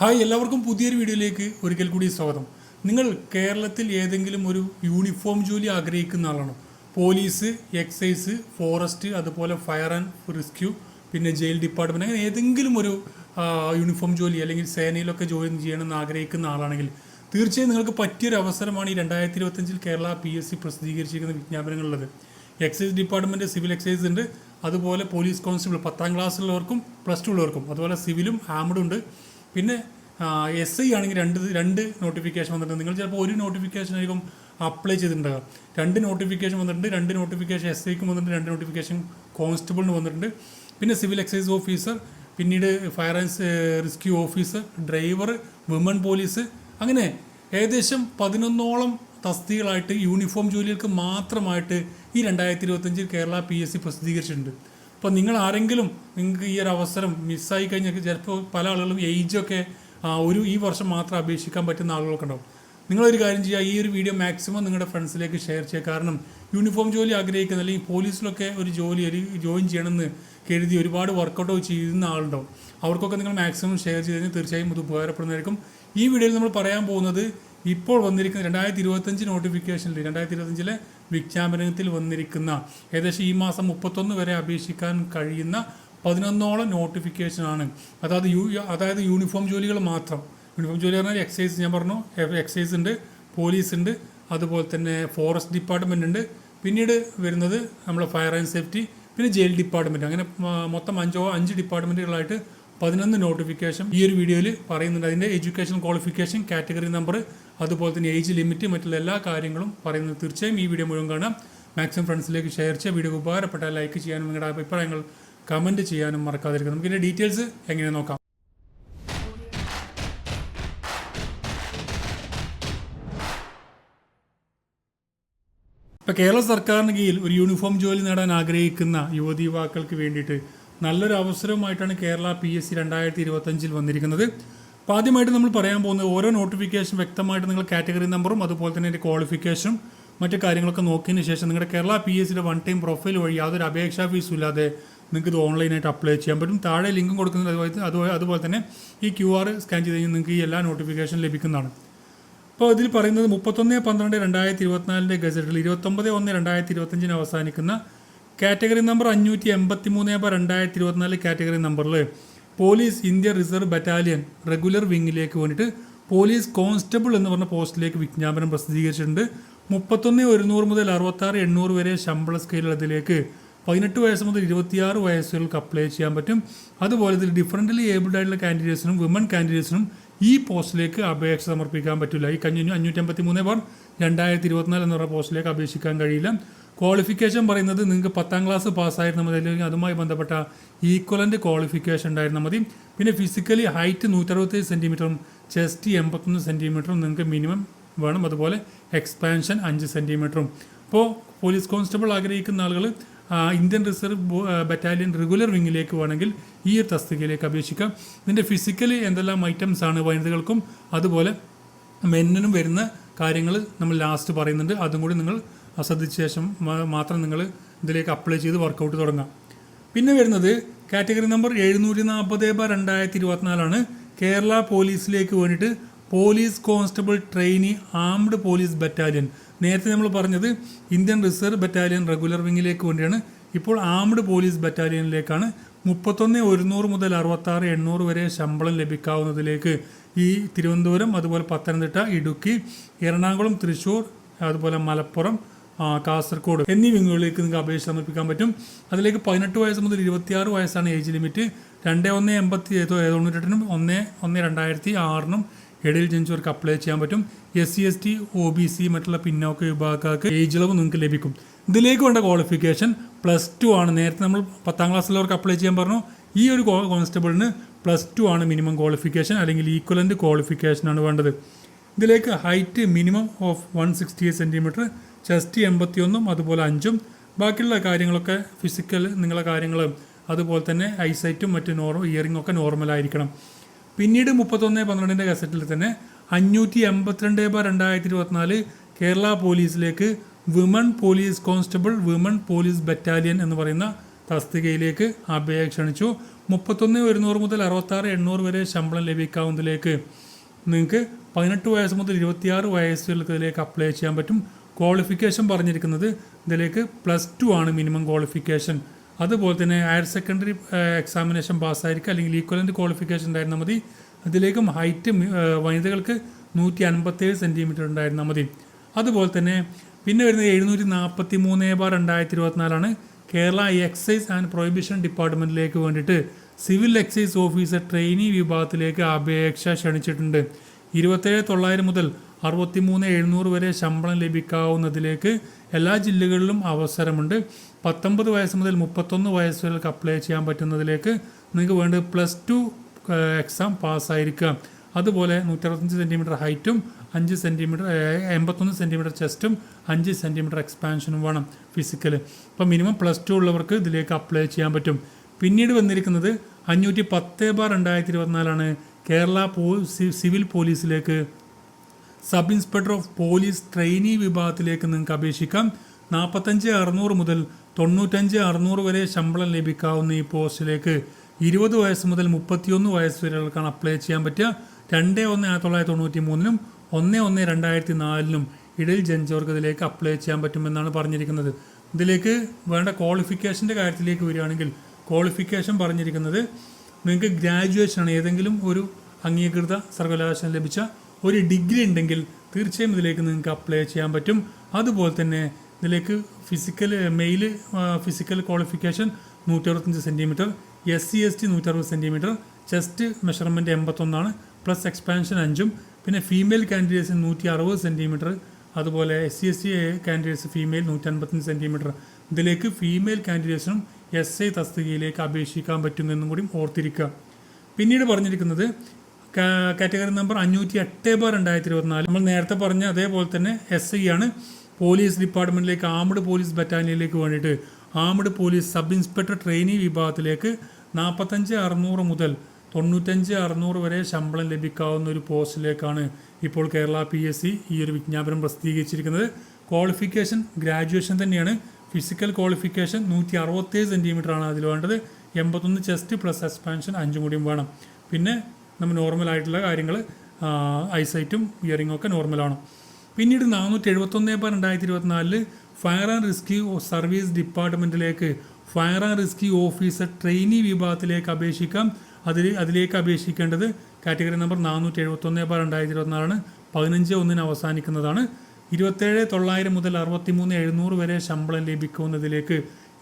Hi എല്ലാവർക്കും പുതിയൊരു വീഡിയോയിലേക്ക് ഒരിക്കൽ കൂടി സ്വാഗതം. നിങ്ങൾ കേരളത്തിൽ ഏതെങ്കിലും ഒരു യൂണിഫോം ജോലി ആഗ്രഹിക്കുന്ന ആളാണോ? പോലീസ് എക്സൈസ് ഫോറസ്റ്റ് അതുപോലെ ഫയർ ആൻഡ് റെസ്ക്യൂ പിന്നെ ജയിൽ ഡിപ്പാർട്ട്മെന്റ് അങ്ങനെ ഏതെങ്കിലും ഒരു യൂണിഫോം ജോലി അല്ലെങ്കിൽ സേനയിലൊക്കെ ജോയിൻ ചെയ്യണമെന്ന് ആഗ്രഹിക്കുന്ന ആളാണെങ്കിൽ തീർച്ചയായും നിങ്ങൾക്ക് പറ്റിയൊരു അവസരമാണ് ഈ രണ്ടായിരത്തി ഇരുപത്തഞ്ചിൽ കേരള പി എസ് സി പ്രസിദ്ധീകരിച്ചിരിക്കുന്ന വിജ്ഞാപനങ്ങളുള്ളത്. എക്സൈസ് ഡിപ്പാർട്ട്മെന്റ് സിവിൽ എക്സൈസ് ഉണ്ട്. അതുപോലെ പോലീസ് കോൺസ്റ്റബിൾ പത്താം ക്ലാസ്സിലുള്ളവർക്കും പ്ലസ് ടു ഉള്ളവർക്കും. അതുപോലെ സിവിലും ആമഡും ഉണ്ട്. പിന്നെ എസ് ഐ ആണെങ്കിൽ രണ്ട് രണ്ട് നോട്ടിഫിക്കേഷൻ വന്നിട്ടുണ്ട്. നിങ്ങൾ ചിലപ്പോൾ ഒരു നോട്ടിഫിക്കേഷൻ ആയിരിക്കും അപ്ലൈ ചെയ്തിട്ടുണ്ടാകുക രണ്ട് നോട്ടിഫിക്കേഷൻ വന്നിട്ടുണ്ട് രണ്ട് നോട്ടിഫിക്കേഷൻ എസ് ഐക്കും വന്നിട്ടുണ്ട് രണ്ട് നോട്ടിഫിക്കേഷൻ കോൺസ്റ്റബിളിന് വന്നിട്ടുണ്ട്. പിന്നെ സിവിൽ എക്സൈസ് ഓഫീസർ പിന്നീട് fire and rescue officer driver women police അങ്ങനെ ഏകദേശം പതിനൊന്നോളം തസ്തികളായിട്ട് യൂണിഫോം ജോലികൾക്ക് മാത്രമായിട്ട് ഈ രണ്ടായിരത്തി ഇരുപത്തഞ്ചിൽ കേരള പി എസ് സി പ്രസിദ്ധീകരിച്ചിട്ടുണ്ട്. അപ്പോൾ നിങ്ങൾ ആരെങ്കിലും നിങ്ങൾക്ക് ഈ ഒരു അവസരം മിസ്സായി കഴിഞ്ഞാൽ ചിലപ്പോൾ പല ആളുകളും ഏജൊക്കെ ഒരു ഈ വർഷം മാത്രം അപേക്ഷിക്കാൻ പറ്റുന്ന ആളുകളൊക്കെ ഉണ്ടാവും. നിങ്ങളൊരു കാര്യം ചെയ്യുക ഈ ഒരു വീഡിയോ മാക്സിമം നിങ്ങളുടെ ഫ്രണ്ട്സിലേക്ക് ഷെയർ ചെയ്യുക. കാരണം യൂണിഫോം ജോലി ആഗ്രഹിക്കുന്ന അല്ലെങ്കിൽ പോലീസിലൊക്കെ ഒരു ജോലി ഒരു ജോയിൻ ചെയ്യണമെന്ന് കരുതി ഒരുപാട് വർക്കൗട്ടോ ചെയ്യുന്ന ആളുണ്ടാവും. അവർക്കൊക്കെ നിങ്ങൾ മാക്സിമം ഷെയർ ചെയ്ത് കഴിഞ്ഞാൽ തീർച്ചയായും ഇത് ഉപകാരപ്പെടുന്നതായിരിക്കും. ഈ വീഡിയോയിൽ നമ്മൾ പറയാൻ പോകുന്നത് ഇപ്പോൾ വന്നിരിക്കുന്ന രണ്ടായിരത്തി ഇരുപത്തഞ്ച് നോട്ടിഫിക്കേഷനിൽ രണ്ടായിരത്തി ഇരുപത്തഞ്ചിലെ വിജ്ഞാപനത്തിൽ വന്നിരിക്കുന്ന ഏകദേശം ഈ മാസം മുപ്പത്തൊന്ന് വരെ അപേക്ഷിക്കാൻ കഴിയുന്ന പതിനൊന്നോളം നോട്ടിഫിക്കേഷനാണ്. അതായത് യു അതായത് യൂണിഫോം ജോലികൾ മാത്രം. യൂണിഫോം ജോലി പറഞ്ഞാൽ എക്സൈസ് ഞാൻ പറഞ്ഞു എക്സൈസ് ഉണ്ട് പോലീസ് ഉണ്ട് അതുപോലെ തന്നെ ഫോറസ്റ്റ് ഡിപ്പാർട്ട്മെന്റ് ഉണ്ട്. പിന്നീട് വരുന്നത് നമ്മളെ ഫയർ ആൻഡ് സേഫ്റ്റി പിന്നെ ജയിൽ ഡിപ്പാർട്ട്മെന്റ് അങ്ങനെ മൊത്തം അഞ്ചോ അഞ്ച് ഡിപ്പാർട്ട്മെന്റുകളായിട്ട് പതിനൊന്ന് നോട്ടിഫിക്കേഷൻ ഈ ഒരു വീഡിയോയിൽ പറയുന്നുണ്ട്. അതിന്റെ എഡ്യൂക്കേഷൻ ക്വാളിഫിക്കേഷൻ കാറ്റഗറി നമ്പർ അതുപോലെ തന്നെ ഏജ് ലിമിറ്റ് മറ്റുള്ള എല്ലാ കാര്യങ്ങളും പറയുന്നത് തീർച്ചയായും ഈ വീഡിയോ മുഴുവൻ കാണാം. മാക്സിമം ഫ്രണ്ട്സിലേക്ക് ഷെയർ ചെയ്യുക. വീഡിയോ ഉപകാരപ്പെട്ടാൽ ലൈക്ക് ചെയ്യാനും നിങ്ങളുടെ അഭിപ്രായങ്ങൾ കമന്റ് ചെയ്യാനും മറക്കാതിരിക്കുക. നമുക്കിതിന്റെ ഡീറ്റെയിൽസ് എങ്ങനെ നോക്കാം. ഇപ്പോൾ കേരള സർക്കാരിന് കീഴിൽ ഒരു യൂണിഫോം ജോലി നേടാൻ ആഗ്രഹിക്കുന്ന യുവതി യുവാക്കൾക്ക് വേണ്ടിയിട്ട് നല്ലൊരു അവസരവുമായിട്ടാണ് കേരള പി എസ് സി രണ്ടായിരത്തി ഇരുപത്തഞ്ചിൽ വന്നിരിക്കുന്നത്. അപ്പോൾ ആദ്യമായിട്ട് നമ്മൾ പറയാൻ പോകുന്നത് ഓരോ നോട്ടിഫിക്കേഷൻ വ്യക്തമായിട്ട് നിങ്ങൾ കാറ്റഗറി നമ്പറും അതുപോലെ തന്നെ അതിന്റെ ക്വാളിഫിക്കേഷനും മറ്റു കാര്യങ്ങളൊക്കെ നോക്കിയതിന് ശേഷം നിങ്ങളുടെ കേരള പി എസ് സിയുടെ വൺ ടൈം പ്രൊഫൈൽ വഴി യാതൊരു അപേക്ഷാ ഫീസും ഇല്ലാതെ നിങ്ങൾക്ക് ഇത് ഓൺലൈനായിട്ട് അപ്ലൈ ചെയ്യാൻ പറ്റും. താഴെ ലിങ്കും കൊടുക്കുന്നത് അതുപോലെ അതുപോലെ അതുപോലെ തന്നെ ഈ ക്യു ആർ സ്കാൻ ചെയ്ത് കഴിഞ്ഞാൽ നിങ്ങൾക്ക് ഈ എല്ലാ നോട്ടിഫിക്കേഷൻ ലഭിക്കുന്നതാണ്. അപ്പോൾ ഇതിൽ പറയുന്നത് മുപ്പത്തൊന്ന് പന്ത്രണ്ട് രണ്ടായിരത്തി ഇരുപത്തിനാലിന്റെ ഗസറ്റിൽ ഇരുപത്തൊമ്പത് ഒന്ന് രണ്ടായിരത്തി ഇരുപത്തഞ്ചിന് അവസാനിക്കുന്ന കാറ്റഗറി നമ്പർ അഞ്ഞൂറ്റി എൺപത്തി മൂന്ന് രണ്ടായിരത്തി ഇരുപത്തിനാല് കാറ്റഗറി നമ്പറിൽ police India reserve battalion regular വിങ്ങിലേക്ക് വേണ്ടിയിട്ട് പോലീസ് കോൺസ്റ്റബിൾ എന്ന് പറഞ്ഞ പോസ്റ്റിലേക്ക് വിജ്ഞാപനം പ്രസിദ്ധീകരിച്ചിട്ടുണ്ട്. മുപ്പത്തൊന്ന് ഒരുന്നൂറ് മുതൽ അറുപത്താറ് എണ്ണൂറ് വരെ ശമ്പള സ്കെയിലുള്ളതിലേക്ക് പതിനെട്ട് വയസ്സ് മുതൽ ഇരുപത്തിയാറ് വയസ്സുകൾക്ക് അപ്ലൈ ചെയ്യാൻ പറ്റും. അതുപോലെ ഇതിൽ ഡിഫറന്റലി ഏബിൾഡ് ആയിട്ടുള്ള കാൻഡിഡേറ്റ്സിനും വിമൻ കാൻഡിഡേറ്റ്സിനും ഈ പോസ്റ്റിലേക്ക് അപേക്ഷ സമർപ്പിക്കാൻ പറ്റില്ല. ഈ കഞ്ഞി അഞ്ഞൂറ്റമ്പത്തി മൂന്ന് പവർ രണ്ടായിരത്തി ഇരുപത്തിനാല് എന്ന് പറഞ്ഞ പോസ്റ്റിലേക്ക് അപേക്ഷിക്കാൻ കഴിയില്ല. ക്വാളിഫിക്കേഷൻ പറയുന്നത് നിങ്ങൾക്ക് പത്താം ക്ലാസ് പാസ്സായിരുന്ന മതി അല്ലെങ്കിൽ അതുമായി ബന്ധപ്പെട്ട ഈക്വലന്റ് ക്വാളിഫിക്കേഷൻ ഉണ്ടായിരുന്നാൽ മതി. പിന്നെ ഫിസിക്കലി ഹൈറ്റ് നൂറ്ററുപത്തേഴ് സെന്റിമീറ്ററും ചെസ്റ്റ് എൺപത്തൊന്ന് സെന്റിമീറ്ററും നിങ്ങൾക്ക് മിനിമം വേണം. അതുപോലെ എക്സ്പാൻഷൻ അഞ്ച് സെന്റിമീറ്ററും അപ്പോൾ പോലീസ് കോൺസ്റ്റബിൾ ആഗ്രഹിക്കുന്ന ആളുകൾ ഇന്ത്യൻ റിസർവ് ബറ്റാലിയൻ റെഗുലർ വിങ്ങിലേക്ക് വേണമെങ്കിൽ ഈ ഒരു തസ്തികയിലേക്ക് അപേക്ഷിക്കാം. ഇതിന്റെ ഫിസിക്കലി എന്തെല്ലാം ഐറ്റംസ് ആണ് വനിതകൾക്കും അതുപോലെ മെന്നിനും വരുന്ന കാര്യങ്ങൾ നമ്മൾ ലാസ്റ്റ് പറയുന്നുണ്ട്. അതും കൂടി നിങ്ങൾ ശ്രദ്ധിച്ച ശേഷം മാത്രം നിങ്ങൾ ഇതിലേക്ക് അപ്ലൈ ചെയ്ത് വർക്കൗട്ട് തുടങ്ങാം. പിന്നെ വരുന്നത് കാറ്റഗറി നമ്പർ എഴുന്നൂറ്റി നാൽപ്പത് ബാർ രണ്ടായിരത്തി ഇരുപത്തിനാലാണ് കേരള പോലീസിലേക്ക് വേണ്ടിയിട്ട് police constable trainee armed police battalion നേരത്തെ നമ്മൾ പറഞ്ഞത് ഇന്ത്യൻ റിസർവ് ബറ്റാലിയൻ റെഗുലർ വിങ്ങിലേക്ക് വേണ്ടിയാണ്. ഇപ്പോൾ ആംഡ് പോലീസ് ബറ്റാലിയനിലേക്കാണ് മുപ്പത്തൊന്ന് ഒരുന്നൂറ് മുതൽ അറുപത്താറ് എണ്ണൂറ് വരെ ശമ്പളം ലഭിക്കാവുന്നതിലേക്ക് ഈ തിരുവനന്തപുരം അതുപോലെ പത്തനംതിട്ട ഇടുക്കി എറണാകുളം തൃശ്ശൂർ അതുപോലെ മലപ്പുറം കാസർഗോഡ് എന്നീ വിങ്ങുകളിലേക്ക് നിങ്ങൾക്ക് അപേക്ഷ സമർപ്പിക്കാൻ പറ്റും. അതിലേക്ക് പതിനെട്ട് വയസ്സ് മുതൽ ഇരുപത്തിയാറ് വയസ്സാണ് ഏജ് ലിമിറ്റ് രണ്ട് ഒന്ന് എൺപത്തി തൊണ്ണൂറ്റെട്ടിനും ഒന്ന് ഒന്ന് രണ്ടായിരത്തി ആറിനും ഇടയിൽ ജനിച്ചവർക്ക് അപ്ലൈ ചെയ്യാൻ പറ്റും. S C S T O B C മറ്റുള്ള പിന്നോക്ക വിഭാഗക്കാർക്ക് ഏജ് ഇളവ് നിങ്ങൾക്ക് ലഭിക്കും. ഇതിലേക്ക് വേണ്ട ക്വാളിഫിക്കേഷൻ പ്ലസ് ടു ആണ്. നേരത്തെ നമ്മൾ പത്താം ക്ലാസ്സിലുള്ളവർക്ക് അപ്ലൈ ചെയ്യാൻ പറഞ്ഞു. ഈ ഒരു കോൺസ്റ്റബിളിന് പ്ലസ് ടു ആണ് മിനിമം ക്വാളിഫിക്കേഷൻ അല്ലെങ്കിൽ ഈക്വലന്റ് ക്വാളിഫിക്കേഷനാണ് വേണ്ടത്. ഇതിലേക്ക് height minimum of one sixty centimetre chest എൺപത്തിയൊന്നും അതുപോലെ അഞ്ചും. ബാക്കിയുള്ള കാര്യങ്ങളൊക്കെ ഫിസിക്കൽ നിങ്ങളെ കാര്യങ്ങളും അതുപോലെ തന്നെ ഐസൈറ്റും മറ്റ് നോർ ഇയറിംഗ് ഒക്കെ നോർമലായിരിക്കണം പിന്നീട് മുപ്പത്തൊന്ന് പന്ത്രണ്ടിന്റെ ഗസറ്റിൽ തന്നെ അഞ്ഞൂറ്റി എൺപത്തിരണ്ട് ബാർ രണ്ടായിരത്തി ഇരുപത്തിനാല് Kerala പോലീസിലേക്ക് women police constable women police battalion എന്ന് പറയുന്ന തസ്തികയിലേക്ക് അപേക്ഷ ക്ഷണിച്ചു. മുപ്പത്തൊന്ന് ഒരുന്നൂറ് മുതൽ അറുപത്താറ് എണ്ണൂറ് വരെ ശമ്പളം ലഭിക്കാവുന്നതിലേക്ക് നിങ്ങൾക്ക് പതിനെട്ട് വയസ്സ് മുതൽ ഇരുപത്തിയാറ് വയസ്സിലേക്ക് അപ്ലൈ ചെയ്യാൻ പറ്റും. ക്വാളിഫിക്കേഷൻ പറഞ്ഞിരിക്കുന്നത് ഇതിലേക്ക് പ്ലസ് ടു ആണ് മിനിമം ക്വാളിഫിക്കേഷൻ അതുപോലെ തന്നെ ഹയർ സെക്കൻഡറി എക്സാമിനേഷൻ പാസ്സായിരിക്കും അല്ലെങ്കിൽ ഈക്വലന്റ് ക്വാളിഫിക്കേഷൻ ഉണ്ടായിരുന്നാൽ മതി. അതിലേക്കും ഹൈറ്റ് വനിതകൾക്ക് നൂറ്റി അൻപത്തേഴ് സെന്റിമീറ്റർ ഉണ്ടായിരുന്നാൽ മതി. അതുപോലെ തന്നെ പിന്നെ വരുന്നത് എഴുന്നൂറ്റി നാൽപ്പത്തി മൂന്ന് ബാർ രണ്ടായിരത്തി ഇരുപത്തിനാലാണ് കേരള എക്സൈസ് ആൻഡ് പ്രൊഹിബിഷൻ ഡിപ്പാർട്ട്മെന്റിലേക്ക് വേണ്ടിയിട്ട് സിവിൽ എക്സൈസ് ഓഫീസർ ട്രെയിനി വിഭാഗത്തിലേക്ക് അപേക്ഷ ക്ഷണിച്ചിട്ടുണ്ട്. ഇരുപത്തേഴ് തൊള്ളായിരം മുതൽ അറുപത്തി മൂന്ന് എഴുന്നൂറ് വരെ ശമ്പളം ലഭിക്കാവുന്നതിലേക്ക് എല്ലാ ജില്ലകളിലും അവസരമുണ്ട്. പത്തൊമ്പത് വയസ്സ് മുതൽ മുപ്പത്തൊന്ന് വയസ്സ് വരെ അപ്ലൈ ചെയ്യാൻ പറ്റുന്നതിലേക്ക് നിങ്ങൾക്ക് വേണ്ടത് പ്ലസ് ടു എക്സാം പാസ്സായിരിക്കുക അതുപോലെ നൂറ്ററുപത്തഞ്ച് സെന്റിമീറ്റർ ഹൈറ്റും അഞ്ച് സെന്റിമീറ്റർ എൺപത്തൊന്ന് സെന്റിമീറ്റർ ചെസ്റ്റും അഞ്ച് സെന്റിമീറ്റർ എക്സ്പാൻഷനും വേണം ഫിസിക്കൽ അപ്പോൾ മിനിമം പ്ലസ് ടു ഉള്ളവർക്ക് ഇതിലേക്ക് അപ്ലൈ ചെയ്യാൻ പറ്റും. പിന്നീട് വന്നിരിക്കുന്നത് അഞ്ഞൂറ്റി പത്ത് ബാർ രണ്ടായിരത്തി ഇരുപത്തിനാലാണ് കേരള പോ civil പോലീസിലേക്ക് sub inspector of police trainee വിഭാഗത്തിലേക്ക് നിങ്ങൾക്ക് അപേക്ഷിക്കാം. നാൽപ്പത്തഞ്ച് അറുന്നൂറ് മുതൽ തൊണ്ണൂറ്റഞ്ച് അറുന്നൂറ് വരെ ശമ്പളം ലഭിക്കാവുന്ന ഈ പോസ്റ്റിലേക്ക് ഇരുപത് വയസ്സ് മുതൽ മുപ്പത്തിയൊന്ന് വയസ്സ് വരെയുള്ളവർക്കാണ് അപ്ലൈ ചെയ്യാൻ പറ്റുക. രണ്ട് ഒന്ന് ആയിരത്തി തൊള്ളായിരത്തി തൊണ്ണൂറ്റി മൂന്നിനും ഒന്ന് ഒന്ന് രണ്ടായിരത്തി നാലിനും ഇടയിൽ ജനിച്ചവർക്ക് ഇതിലേക്ക് അപ്ലൈ ചെയ്യാൻ പറ്റുമെന്നാണ് പറഞ്ഞിരിക്കുന്നത്. ഇതിലേക്ക് വേണ്ട ക്വാളിഫിക്കേഷന്റെ കാര്യത്തിലേക്ക് വരികയാണെങ്കിൽ ക്വാളിഫിക്കേഷൻ പറഞ്ഞിരിക്കുന്നത് നിങ്ങൾക്ക് ഗ്രാജുവേഷനാണ്. ഏതെങ്കിലും ഒരു അംഗീകൃത സർവകലാശാല ലഭിച്ച ഒരു ഡിഗ്രി ഉണ്ടെങ്കിൽ തീർച്ചയായും ഇതിലേക്ക് നിങ്ങൾക്ക് അപ്ലൈ ചെയ്യാൻ പറ്റും. അതുപോലെ തന്നെ ഇതിലേക്ക് physical male physical qualification നൂറ്ററുപത്തഞ്ച് centimetre S C S T നൂറ്ററുപത് centimetre chest measurement എൺപത്തൊന്നാണ് പ്ലസ് എക്സ്പാൻഷൻ അഞ്ചും പിന്നെ ഫീമെയിൽ കാൻഡിഡേറ്റ്സിന് നൂറ്റി അറുപത് സെന്റിമീറ്റർ അതുപോലെ S C S T candidates female നൂറ്റി അൻപത്തഞ്ച് സെന്റിമീറ്റർ ഇതിലേക്ക് ഫീമെയിൽ കാൻഡിഡേറ്റ്സിനും എസ് ഐ തസ്തികയിലേക്ക് അപേക്ഷിക്കാൻ പറ്റുമെന്നും കൂടി ഓർത്തിരിക്കുക. പിന്നീട് പറഞ്ഞിരിക്കുന്നത് കാറ്റഗറി നമ്പർ അഞ്ഞൂറ്റി എട്ട് ബാർ രണ്ടായിരത്തി ഇരുപത്തിനാല്. നമ്മൾ നേരത്തെ പറഞ്ഞ അതേപോലെ തന്നെ എസ് ഐ ആണ്. പോലീസ് ഡിപ്പാർട്ട്മെന്റിലേക്ക് ആംഡ് പോലീസ് ബറ്റാലിയനിലേക്ക് വേണ്ടിയിട്ട് armed police sub inspector trainee വിഭാഗത്തിലേക്ക് നാൽപ്പത്തഞ്ച് അറുന്നൂറ് മുതൽ തൊണ്ണൂറ്റഞ്ച് അറുന്നൂറ് വരെ ശമ്പളം ലഭിക്കാവുന്ന ഒരു പോസ്റ്റിലേക്കാണ് ഇപ്പോൾ കേരള പി എസ് സി ഈ ഒരു വിജ്ഞാപനം പ്രസിദ്ധീകരിച്ചിരിക്കുന്നത്. ക്വാളിഫിക്കേഷൻ ഗ്രാജുവേഷൻ തന്നെയാണ്. ഫിസിക്കൽ ക്വാളിഫിക്കേഷൻ നൂറ്റി അറുപത്തേഴ് സെന്റിമീറ്റർ ആണ് അതിൽ വേണ്ടത്. എൺപത്തൊന്ന് ചെസ്റ്റ് പ്ലസ് എക്സ്പാൻഷൻ അഞ്ചും കൂടിയും വേണം. പിന്നെ നമ്മൾ നോർമലായിട്ടുള്ള കാര്യങ്ങൾ ഐസൈറ്റും ഇയറിങ്ങും ഒക്കെ നോർമലാണ് പിന്നീട് നാനൂറ്റി എഴുപത്തൊന്ന് ബാർ രണ്ടായിരത്തി ഇരുപത്തിനാലിൽ fire and rescue service ഡിപ്പാർട്ട്മെന്റിലേക്ക് fire and rescue officer trainee വിഭാഗത്തിലേക്ക് അപേക്ഷിക്കാം. അതിൽ അതിലേക്ക് അപേക്ഷിക്കേണ്ടത് കാറ്റഗറി നമ്പർ നാനൂറ്റി എഴുപത്തൊന്ന് ബാർ രണ്ടായിരത്തി ഇരുപത്തിനാലാണ് പതിനഞ്ച് ഒന്നിന് അവസാനിക്കുന്നതാണ്. ഇരുപത്തേഴ് തൊള്ളായിരം മുതൽ അറുപത്തി മൂന്ന് എഴുന്നൂറ് വരെ ശമ്പളം ലഭിക്കുന്നതിലേക്ക്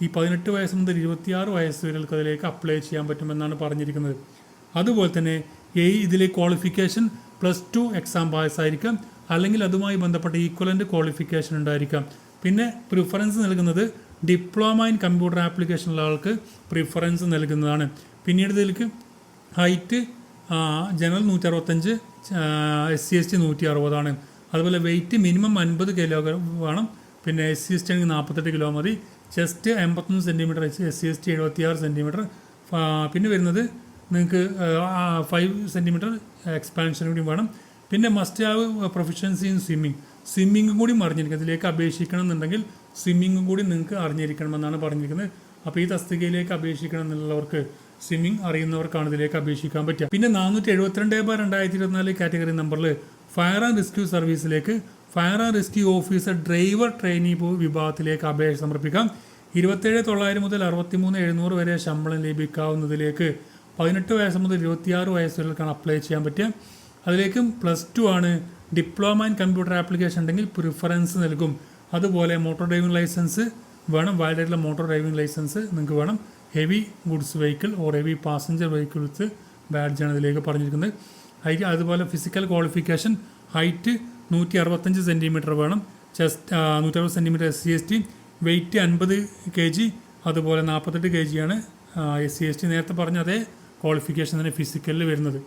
ഈ പതിനെട്ട് വയസ്സ് മുതൽ ഇരുപത്തിയാറ് വയസ്സ് വരെകൾക്ക് അതിലേക്ക് അപ്ലൈ ചെയ്യാൻ പറ്റുമെന്നാണ് പറഞ്ഞിരിക്കുന്നത്. അതുപോലെ തന്നെ ഈ ഇതിലെ ക്വാളിഫിക്കേഷൻ പ്ലസ് ടു എക്സാം പാസ്സായിരിക്കാം അല്ലെങ്കിൽ അതുമായി ബന്ധപ്പെട്ട ഈക്വലന്റ് ക്വാളിഫിക്കേഷൻ ഉണ്ടായിരിക്കാം. പിന്നെ പ്രിഫറൻസ് നൽകുന്നത് ഡിപ്ലോമ ഇൻ കമ്പ്യൂട്ടർ ആപ്ലിക്കേഷനുള്ള ആൾക്ക് പ്രിഫറൻസ് നൽകുന്നതാണ്. പിന്നീട് ഇതിലേക്ക് ഹൈറ്റ് ജനറൽ നൂറ്റി അറുപത്തഞ്ച് എസ് സി എസ് ടി നൂറ്റി അറുപതാണ് അതുപോലെ വെയിറ്റ് മിനിമം അൻപത് കിലോ വേണം. പിന്നെ എസ് സി എസ് ടി ആണെങ്കിൽ നാൽപ്പത്തെട്ട് കിലോ മതി. ചെസ്റ്റ് എൺപത്തൊന്ന് centimetre S C S T എഴുപത്തിയാറ് സെന്റിമീറ്റർ പിന്നെ വരുന്നത് നിങ്ങൾക്ക് ഫൈവ് സെന്റിമീറ്റർ എക്സ്പാൻഷൻ കൂടി വേണം. പിന്നെ must have proficiency in swimming സ്വിമ്മിങ്ങും കൂടി അറിഞ്ഞിരിക്കണം ഇതിലേക്ക് അപേക്ഷിക്കണം എന്നുണ്ടെങ്കിൽ സ്വിമ്മിങ്ങും കൂടി നിങ്ങൾക്ക് അറിഞ്ഞിരിക്കണമെന്നാണ് പറഞ്ഞിരിക്കുന്നത്. അപ്പോൾ ഈ തസ്തികയിലേക്ക് അപേക്ഷിക്കണം എന്നുള്ളവർക്ക് സ്വിമ്മിങ് അറിയുന്നവർക്കാണ് ഇതിലേക്ക് അപേക്ഷിക്കാൻ പറ്റുക. പിന്നെ നാനൂറ്റി എഴുപത്തിരണ്ട് ബാർ രണ്ടായിരത്തി ഇരുപത്തിനാല് കാറ്റഗറി നമ്പറിൽ fire and rescue സർവീസിലേക്ക് fire and rescue officer driver trainee വിഭാഗത്തിലേക്ക് അപേക്ഷ സമർപ്പിക്കാം. ഇരുപത്തേഴ് തൊള്ളായിരം മുതൽ അറുപത്തിമൂന്ന് എഴുന്നൂറ് വരെ ശമ്പളം ലഭിക്കാവുന്നതിലേക്ക് പതിനെട്ട് വയസ്സ് മുതൽ ഇരുപത്തിയാറ് വയസ്സ് വരെക്കാണ് അപ്ലൈ ചെയ്യാൻ പറ്റുക. അതിലേക്കും പ്ലസ് ടു ആണ് ഡിപ്ലോമ ഇൻ കമ്പ്യൂട്ടർ ആപ്ലിക്കേഷൻ ഉണ്ടെങ്കിൽ പ്രിഫറൻസ് നൽകും. അതുപോലെ മോട്ടോർ ഡ്രൈവിംഗ് ലൈസൻസ് വേണം വാലിഡ് ആയിട്ടുള്ള മോട്ടോർ ഡ്രൈവിംഗ് ലൈസൻസ് നിങ്ങൾക്ക് വേണം. Heavy goods vehicle or heavy passenger vehicles ബാഡ്ജാണ് ഇതിലേക്ക് പറഞ്ഞിരിക്കുന്നത്. ഹൈറ്റ് അതുപോലെ ഫിസിക്കൽ ക്വാളിഫിക്കേഷൻ ഹൈറ്റ് നൂറ്റി അറുപത്തഞ്ച് സെന്റിമീറ്റർ വേണം. ചെസ്റ്റ് നൂറ്റി അറുപത് centimetre S C S T weight അൻപത് കെ ജി അതുപോലെ നാൽപ്പത്തെട്ട് കെ ജിയാണ് എസ് സി എസ് ടി നേരത്തെ പറഞ്ഞ അതേ ക്വാളിഫിക്കേഷൻ തന്നെ ഫിസിക്കലിൽ വരുന്നത്.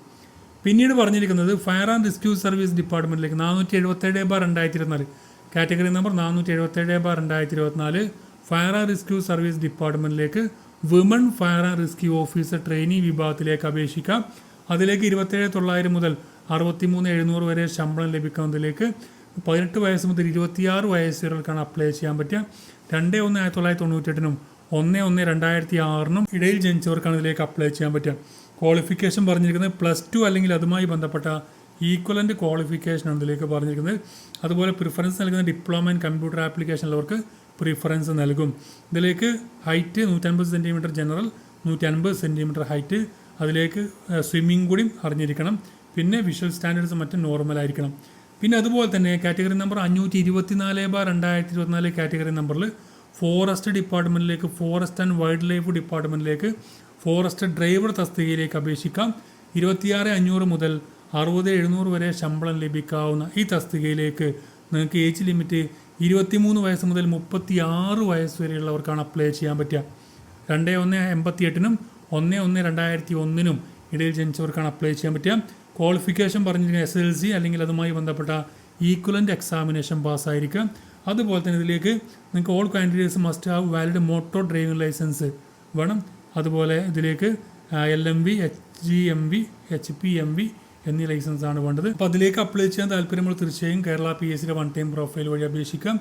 പിന്നീട് പറഞ്ഞിരിക്കുന്നത് ഫയർ ആൻഡ് റെസ്ക്യൂ സർവീസ് ഡിപ്പാർട്ട്മെന്റിലേക്ക് നാനൂറ്റി എഴുപത്തേഴ് ബാർ രണ്ടായിരത്തി ഇരുപത്തിനാല് കാറ്റഗറി നമ്പർ നാനൂറ്റി എഴുപത്തേഴ് ബാർ രണ്ടായിരത്തി ഇരുപത്തിനാല് fire and rescue service ഡിപ്പാർട്ട്മെന്റിലേക്ക് women fire and rescue officer training വിഭാഗത്തിലേക്ക് അപേക്ഷിക്കാം. അതിലേക്ക് ഇരുപത്തേഴ് തൊള്ളായിരം മുതൽ അറുപത്തിമൂന്ന് എഴുന്നൂറ് വരെ ശമ്പളം ലഭിക്കുന്നതിലേക്ക് പതിനെട്ട് വയസ്സ് മുതൽ ഇരുപത്തിയാറ് വയസ്സ് വരെക്കാണ് അപ്ലൈ ചെയ്യാൻ പറ്റുക. രണ്ട് ഒന്ന് ആയിരത്തി തൊള്ളായിരത്തി തൊണ്ണൂറ്റെട്ടിനും ഒന്ന് ഒന്ന് രണ്ടായിരത്തി ആറിനും ഇടയിൽ ജനിച്ചവർക്കാണ് ഇതിലേക്ക് അപ്ലൈ ചെയ്യാൻ പറ്റുക. ക്വാളിഫിക്കേഷൻ പറഞ്ഞിരിക്കുന്നത് പ്ലസ് ടു അല്ലെങ്കിൽ അതുമായി ബന്ധപ്പെട്ട ഈക്വലന്റ് ക്വാളിഫിക്കേഷനാണ് ഇതിലേക്ക് പറഞ്ഞിരിക്കുന്നത്. അതുപോലെ പ്രിഫറൻസ് നൽകുന്ന ഡിപ്ലോമ ഇൻ കമ്പ്യൂട്ടർ ആപ്ലിക്കേഷൻ ഉള്ളവർക്ക് പ്രിഫറൻസ് നൽകും. ഇതിലേക്ക് ഹൈറ്റ് നൂറ്റൻപത് സെന്റിമീറ്റർ ജനറൽ നൂറ്റൻപത് സെന്റിമീറ്റർ ഹൈറ്റ് അതിലേക്ക് സ്വിമ്മിംഗ് കൂടി അറിഞ്ഞിരിക്കണം. പിന്നെ വിഷ്വൽ സ്റ്റാൻഡേർഡ്സ് മറ്റും നോർമൽ ആയിരിക്കണം. പിന്നെ അതുപോലെ തന്നെ കാറ്റഗറി നമ്പർ അഞ്ഞൂറ്റി ഇരുപത്തിനാല് ബാർ രണ്ടായിരത്തി ഇരുപത്തിനാല് കാറ്റഗറി നമ്പറിൽ ഫോറസ്റ്റ് ഡിപ്പാർട്ട്മെന്റിലേക്ക് ഫോറസ്റ്റ് ആൻഡ് വൈൽഡ് ലൈഫ് ഡിപ്പാർട്ട്മെന്റിലേക്ക് ഫോറസ്റ്റ് ഡ്രൈവർ തസ്തികയിലേക്ക് അപേക്ഷിക്കാം. ഇരുപത്തിയാറ് അഞ്ഞൂറ് മുതൽ അറുപത് എഴുന്നൂറ് വരെ ശമ്പളം ലഭിക്കാവുന്ന ഈ തസ്തികയിലേക്ക് നിങ്ങൾക്ക് ഏജ് ലിമിറ്റ് ഇരുപത്തിമൂന്ന് വയസ്സ് മുതൽ മുപ്പത്തി ആറ് വയസ്സ് വരെയുള്ളവർക്കാണ് അപ്ലൈ ചെയ്യാൻ പറ്റുക. രണ്ട് ഒന്ന് എൺപത്തി എട്ടിനും ഒന്ന് ഒന്ന് രണ്ടായിരത്തി ഒന്നിനും ഇടയിൽ ജനിച്ചവർക്കാണ് അപ്ലൈ ചെയ്യാൻ പറ്റുക. ക്വാളിഫിക്കേഷൻ പറഞ്ഞിരിക്കുന്നത് എസ് എൽ സി അല്ലെങ്കിൽ അതുമായി ബന്ധപ്പെട്ട ഈക്വലന്റ് എക്സാമിനേഷൻ പാസ്സായിരിക്കുക അതുപോലെ തന്നെ ഇതിലേക്ക് നിങ്ങൾക്ക് all candidates must have valid motor driving licence വേണം. അതുപോലെ ഇതിലേക്ക് L M V H G M V H P M V എന്നീ ലൈസൻസ് ആണ് വേണ്ടത്. അപ്പോൾ അതിലേക്ക് അപ്ലൈ ചെയ്യാൻ താല്പര്യമുള്ള തീർച്ചയായും കേരള പി എസ് സിയുടെ വൺ ടൈം പ്രൊഫൈൽ വഴി അപേക്ഷിക്കാം.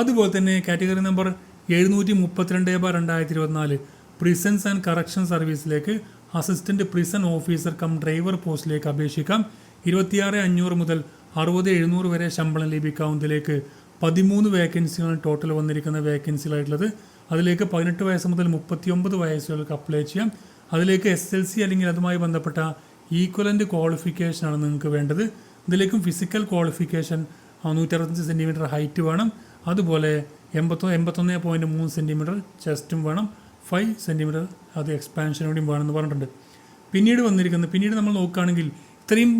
അതുപോലെ തന്നെ കാറ്റഗറി നമ്പർ എഴുന്നൂറ്റി മുപ്പത്തിരണ്ട് ബാർ രണ്ടായിരത്തി ഇരുപത്തിനാല് prisons and correction സർവീസിലേക്ക് assistant prison officer cum driver പോസ്റ്റിലേക്ക് അപേക്ഷിക്കാം. ഇരുപത്തിയാറ് അഞ്ഞൂറ് മുതൽ അറുപത് എഴുന്നൂറ് വരെ ശമ്പളം ലഭിക്കാവുന്നതിലേക്ക് പതിമൂന്ന് വേക്കൻസികളാണ് ടോട്ടൽ വന്നിരിക്കുന്ന വേക്കൻസികളായിട്ടുള്ളത് അതിലേക്ക് പതിനെട്ട് വയസ്സ് മുതൽ മുപ്പത്തിയൊമ്പത് വയസ്സുകൾക്ക് അപ്ലൈ ചെയ്യാം. അതിലേക്ക് എസ് എൽ സി അല്ലെങ്കിൽ അതുമായി ബന്ധപ്പെട്ട ഈക്വലന്റ് ക്വാളിഫിക്കേഷനാണ് നിങ്ങൾക്ക് വേണ്ടത്. ഇതിലേക്കും ഫിസിക്കൽ ക്വാളിഫിക്കേഷൻ നൂറ്ററുപത്തഞ്ച് സെന്റിമീറ്റർ ഹൈറ്റ് വേണം. അതുപോലെ എൺപത്തൊ എൺപത്തൊന്ന് പോയിന്റ് മൂന്ന് സെന്റിമീറ്റർ ചെസ്റ്റും വേണം. ഫൈവ് സെന്റിമീറ്റർ അത് എക്സ്പാൻഷൻ കൂടിയും വേണമെന്ന് പറഞ്ഞിട്ടുണ്ട്. പിന്നീട് വന്നിരിക്കുന്നത് പിന്നീട് നമ്മൾ നോക്കുകയാണെങ്കിൽ ഇത്രയും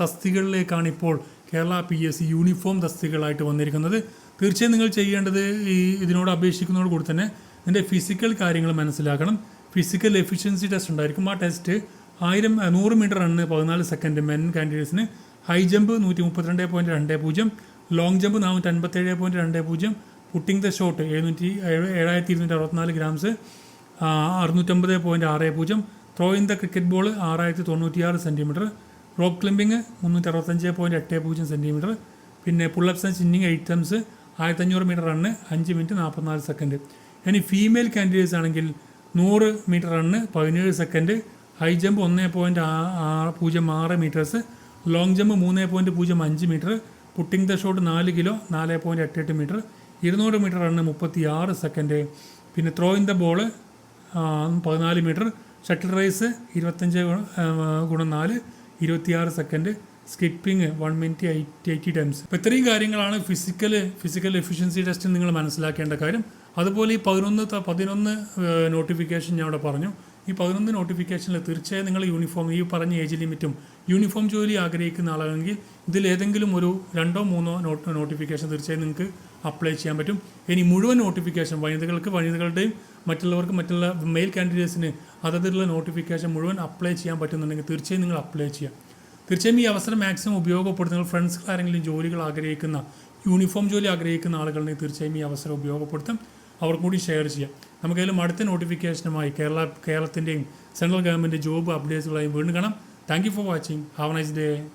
തസ്തികളിലേക്കാണ് ഇപ്പോൾ Kerala P S C uniform തസ്തികകളായിട്ട് വന്നിരിക്കുന്നത്. തീർച്ചയായും നിങ്ങൾ ചെയ്യേണ്ടത് ഈ ഇതിനോട് അപേക്ഷിക്കുന്നതോട് കൂടി തന്നെ നിന്റെ ഫിസിക്കൽ കാര്യങ്ങൾ മനസ്സിലാക്കണം. ഫിസിക്കൽ എഫിഷ്യൻസി ടെസ്റ്റ് ഉണ്ടായിരിക്കും. ആ ടെസ്റ്റ് ആയിരം നൂറ് മീറ്റർ റണ്ണ് പതിനാല് സെക്കൻഡ് മെൻ കാൻഡിഡേറ്റ്സിന് ഹൈ ജമ്പ് നൂറ്റി മുപ്പത്തിരണ്ട് പോയിന്റ് രണ്ട് പൂജ്യം. ലോങ് ജമ്പ് നാനൂറ്റി അൻപത്തേഴ് പോയിന്റ് രണ്ട് പൂജ്യം. പുട്ടിംഗ് ദ ഷോട്ട് എഴുന്നൂറ്റി ഏഴായിരത്തി ഇരുന്നൂറ്റി അറുപത്തിനാല് ഗ്രാംസ് അറുന്നൂറ്റമ്പത് പോയിന്റ് ആറ് പൂജ്യം. Throw in the cricket ball ആറായിരത്തി തൊണ്ണൂറ്റിയാറ് സെന്റിമീറ്റർ റോപ്പ് ക്ലിമ്പിങ് മുന്നൂറ്റി അറുപത്തഞ്ച് പോയിന്റ് എട്ട് പൂജ്യം സെന്റിമീറ്റർ പിന്നെ പുള്ളപ്സ് ആൻഡ് സിന്നിങ് ഐറ്റംസ് ആയിരത്തഞ്ഞൂറ് മീറ്റർ റണ്ണ് അഞ്ച് മിനിറ്റ് നാൽപ്പത്തിനാല് സെക്കൻഡ് ഇനി ഫീമെയിൽ കാൻഡിഡേറ്റ്സ് ആണെങ്കിൽ നൂറ് മീറ്റർ റണ്ണ് പതിനേഴ് സെക്കൻഡ് ഹൈ ജമ്പ് ഒന്ന് പോയിന്റ് പൂജ്യം ആറ് മീറ്റേഴ്സ് ലോങ് ജമ്പ് മൂന്ന് പോയിന്റ് പൂജ്യം അഞ്ച് മീറ്റർ പുട്ടിംഗ് ദ ഷോട്ട് നാല് കിലോ നാല് പോയിന്റ് എട്ട് എട്ട് മീറ്റർ ഇരുന്നൂറ് മീറ്റർ റണ്ണ് മുപ്പത്തി ആറ് സെക്കൻഡ് പിന്നെ ത്രോ ഇൻ ദ ബോൾ പതിനാല് മീറ്റർ ഷട്ടിൽ റേസ് ഇരുപത്തഞ്ച് ഗുണം നാല്. ഇരുപത്തിയാറ് second skipping one minute eight eighty times അപ്പോൾ ഇത്രയും കാര്യങ്ങളാണ് ഫിസിക്കൽ ഫിസിക്കൽ എഫിഷ്യൻസി ടെസ്റ്റ് നിങ്ങൾ മനസ്സിലാക്കേണ്ട കാര്യം. അതുപോലെ ഈ പതിനൊന്ന് പതിനൊന്ന് നോട്ടിഫിക്കേഷൻ ഞാൻ അവിടെ പറഞ്ഞു. ഈ പതിനൊന്ന് നോട്ടിഫിക്കേഷനിൽ തീർച്ചയായും നിങ്ങൾ യൂണിഫോം ഈ പറഞ്ഞ ഏജ് ലിമിറ്റും യൂണിഫോം ജോലി ആഗ്രഹിക്കുന്ന ആളാണെങ്കിൽ ഇതിൽ ഏതെങ്കിലും ഒരു രണ്ടോ മൂന്നോ നോട്ട് നോട്ടിഫിക്കേഷൻ തീർച്ചയായും നിങ്ങൾക്ക് അപ്ലൈ ചെയ്യാൻ പറ്റും. ഇനി മുഴുവൻ നോട്ടിഫിക്കേഷൻ വനിതകൾക്ക് വനിതകളുടെയും മറ്റുള്ളവർക്ക് മറ്റുള്ള മെയിൽ കാൻഡിഡേറ്റ്സിന് അതതിലുള്ള നോട്ടിഫിക്കേഷൻ മുഴുവൻ അപ്ലൈ ചെയ്യാൻ പറ്റുന്നുണ്ടെങ്കിൽ തീർച്ചയായും നിങ്ങൾ അപ്ലൈ ചെയ്യാം. തീർച്ചയായും ഈ അവസരം മാക്സിമം ഉപയോഗപ്പെടുത്തുന്നത് നിങ്ങൾ ഫ്രണ്ട്സ് ആരെങ്കിലും ജോലികൾ ആഗ്രഹിക്കുന്ന യൂണിഫോം ജോലി ആഗ്രഹിക്കുന്ന ആളുകളുണ്ടെങ്കിൽ തീർച്ചയായും ഈ അവസരം ഉപയോഗപ്പെടുത്തും. അവർക്കും കൂടി ഷെയർ ചെയ്യാം. നമുക്കതിലും അടുത്ത നോട്ടിഫിക്കേഷനുമായി കേരള കേരളത്തിന്റെയും സെൻട്രൽ ഗവൺമെന്റ് ജോബ് അപ്ഡേറ്റ്സുകളായും വീണ്ടും കാണാം. Thank you for watching. Have nice day.